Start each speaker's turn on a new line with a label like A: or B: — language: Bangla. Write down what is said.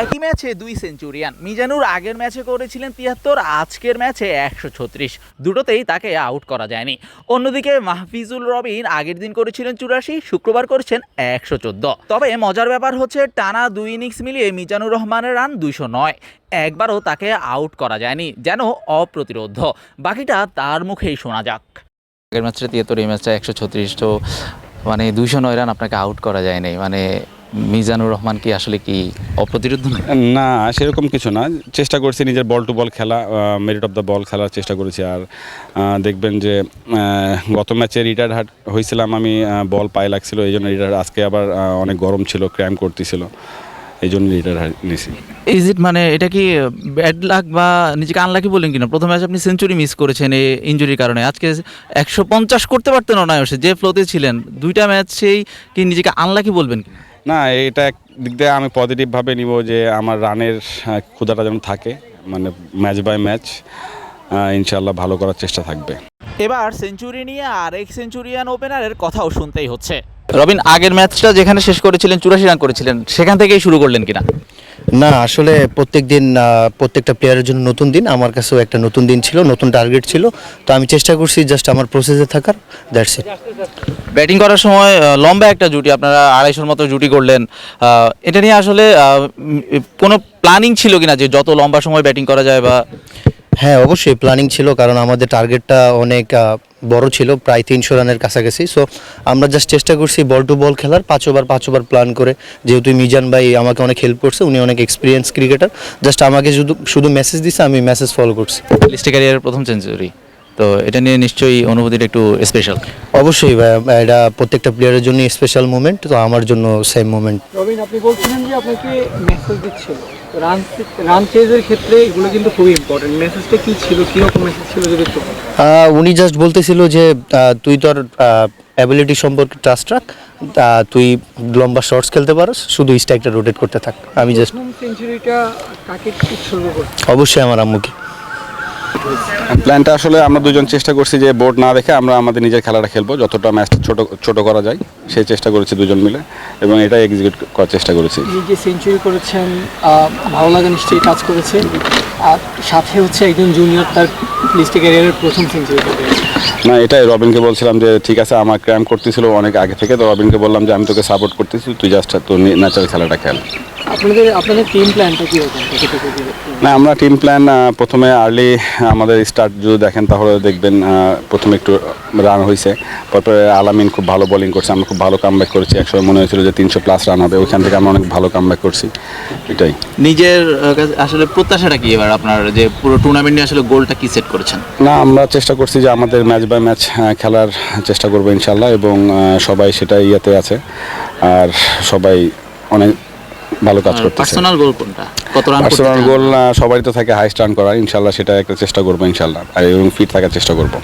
A: একই ম্যাচে দুই সেঞ্চুরিয়ান। মিজানুর আগের ম্যাচে করেছিলেন তিয়াত্তর, আজকের ম্যাচে একশো ছত্রিশ। দুটোতেই তাকে আউট করা যায়নি। অন্যদিকে মাহফিজুল রবিন আগের দিন করেছিলেন চুরাশি, শুক্রবার করেছেন একশো চোদ্দ। তবে মজার ব্যাপার হচ্ছে, টানা দুই ইনিংস মিলিয়ে মিজানুর রহমানের রান দুইশো নয়। একবারও তাকে আউট করা যায়নি, যেন অপ্রতিরোধ। বাকিটা তার মুখেই শোনা যাক। আগের ম্যাচটা তিয়াত্তর, এই ম্যাচটা একশো ছত্রিশ, তো মানে দুইশো নয় রান আপনাকে আউট করা যায়নি। মানে মিজানুর রহমান কি আসলে কি অপ্রতিরোধ না,
B: সেরকম কিছু না। চেষ্টা করছি নিজের বল টু বল খেলা মেরিট অফ দ্য বল খেলার চেষ্টা করেছি। আর দেখবেন যে গত ম্যাচে রিটায়ার হাট হয়েছিলাম আমি বল পায়ে লাগছিল এই জন্য রিটায়ার আজকে আবার অনেক গরম ছিল ক্র্যাম করতেছিল। এই জন্য রিটায়ার নিছি।
A: ইজ ইট মানে এটা কি ব্যাড লাক বা নিজেকে আনলাকি বলেন কিনা? প্রথম ম্যাচ আপনি সেঞ্চুরি মিস করেছেন এই ইঞ্জুরির কারণে। আজকে একশো পঞ্চাশ করতে পারতেন অনায়াসে যে ফ্লোতে ছিলেন। দুইটা ম্যাচেই কি নিজেকে আনলাকি বলবেন
B: না এটা এক দিক দিয়ে আমি পজিটিভভাবে নিব যে আমার রানের আহ, ক্ষুধাটা যেন থাকে মানে ম্যাচ বাই ম্যাচ ইনশাল্লাহ ভালো করার চেষ্টা থাকবে।
A: এবার সেঞ্চুরি নিয়ে আরেক সেঞ্চুরিয়ান ওপেনারের কথাও শুনতেই হচ্ছে। রবিন আগের ম্যাচটা যেখানে শেষ করেছিলেন চুরাশি রান করেছিলেন সেখান থেকেই শুরু করলেন কিনা?
C: না আসলে প্রত্যেক দিন প্রত্যেকটা প্লেয়ারের জন্য নতুন দিন আমার কাছেও একটা নতুন দিন ছিল নতুন টার্গেট ছিল তো আমি চেষ্টা করছি জাস্ট আমার প্রসেসে থাকার দ্যাটস ইট
A: ব্যাটিং করার সময় লম্বা একটা জুটি আপনারা আড়াইশোর মতো জুটি করলেন এটা নিয়ে আসলে কোনো প্ল্যানিং ছিল কিনা যে যত লম্বা সময় ব্যাটিং করা যায় বা
C: হ্যাঁ অবশ্যই প্ল্যানিং ছিল কারণ আমাদের টার্গেটটা অনেক বড় ছিল, প্রায় তিনশো রানের কাছাকাছি। সো আমরা জাস্ট চেষ্টা করছি বল টু বল খেলার, পাঁচ ওভার পাঁচ ওভার প্ল্যান করে। যেহেতু মিজান ভাই আমাকে অনেক হেল্প করছে, উনি অনেক এক্সপিরিয়েন্স ক্রিকেটার জাস্ট আমাকে শুধু শুধু মেসেজ দিছে, আমি মেসেজ ফলো করছি।
A: ক্যারিয়ারের প্রথম সেঞ্চুরি তো এটা নিয়ে নিশ্চয়ই অনুভূতিটা একটু স্পেশাল
C: অবশ্যই ভাই, এটা প্রত্যেকটা প্লেয়ারের জন্য স্পেশাল মুমেন্ট তো আমার জন্য সেম মুমেন্ট
D: রবিন আপনি বলছিলেন যে আপনাকে মেসেজ দিচ্ছিল। রান রান চেজের ক্ষেত্রে এগুলো কিন্তু খুবই ইম্পর্টেন্ট মেসেজটা কি ছিল? কীরকম মেসেজ ছিল যদি একটু
C: উনি জাস্ট বলতেছিল যে তুই তোর অ্যাবিলিটি সম্পর্কে ট্রাস্ট রাখ তুই লম্বা শর্টস খেলতে পারস শুধু স্ট্রাইকটা রোটেট করতে থাক। আমি জাস্ট
D: সেঞ্চুরিটা কাকে উৎসর্গ করছি?
C: অবশ্যই আমার আম্মুকে।
B: প্ল্যানটা আসলে আমরা দুজন চেষ্টা করছি যে বোর্ড না দেখে আমরা আমাদের নিজের খেলাটা খেলব। যতটা ম্যাচটা ছোট ছোট করা যায় সেই চেষ্টা করেছি দুজন মিলে এবং এটা এক্সিকিউট করার চেষ্টা করেছি।
D: এই যে সেঞ্চুরি করেছেন ভালো লাগা নিশ্চয়ই কাজ করেছে। আর সাথে হচ্ছে একজন জুনিয়র তার লিস্টে ক্যারিয়ারের প্রথম সেঞ্চুরি
B: না এটাই রবিনকে বলছিলাম যে ঠিক আছে আমার ক্র্যাম করতেছিল অনেক আগে থেকে। তো রবিনকে বললাম যে আমি তোকে সাপোর্ট করতেছি তুই জাস্ট তোর ন্যাচারাল খেলাটা খেল।
D: আপনাদের আপনাদের টিম প্ল্যানটা কতটুকু
B: না আমরা টিম প্ল্যান প্রথমে আর্লি আমাদের স্টার্ট যদি দেখেন তাহলে দেখবেন প্রথমে একটু রান হয়েছে। তারপরে আলামিন খুব ভালো বোলিং করছে আমরা খুব ভালো কামব্যাক করেছি। একসময় মনে হয়েছিল যে তিনশো প্লাস রান হবে ওইখান থেকে আমরা অনেক ভালো কামব্যাক করছি। এটাই।
A: নিজের কাছে আসলে প্রত্যাশাটা কি এবার আপনার যে পুরো টুর্নামেন্ট নিয়ে আসলে গোলটা কি সেট করেছেন?
B: না আমরা চেষ্টা করছি যে আমাদের ম্যাচ বাই ম্যাচ খেলার চেষ্টা করব ইনশাল্লাহ এবং সবাই সেটা ইয়েতে আছে। আর সবাই অনেক ভালো কাজ করতেছে।
A: পার্সোনাল গোল কোনটা? কত রান
B: পার্সোনাল গোল সবারই তো থাকে হাইস্ট রান করা ইনশাআল্লাহ সেটা একটা চেষ্টা করব ইনশাআল্লাহ। আর এবং ফিট থাকার চেষ্টা করব।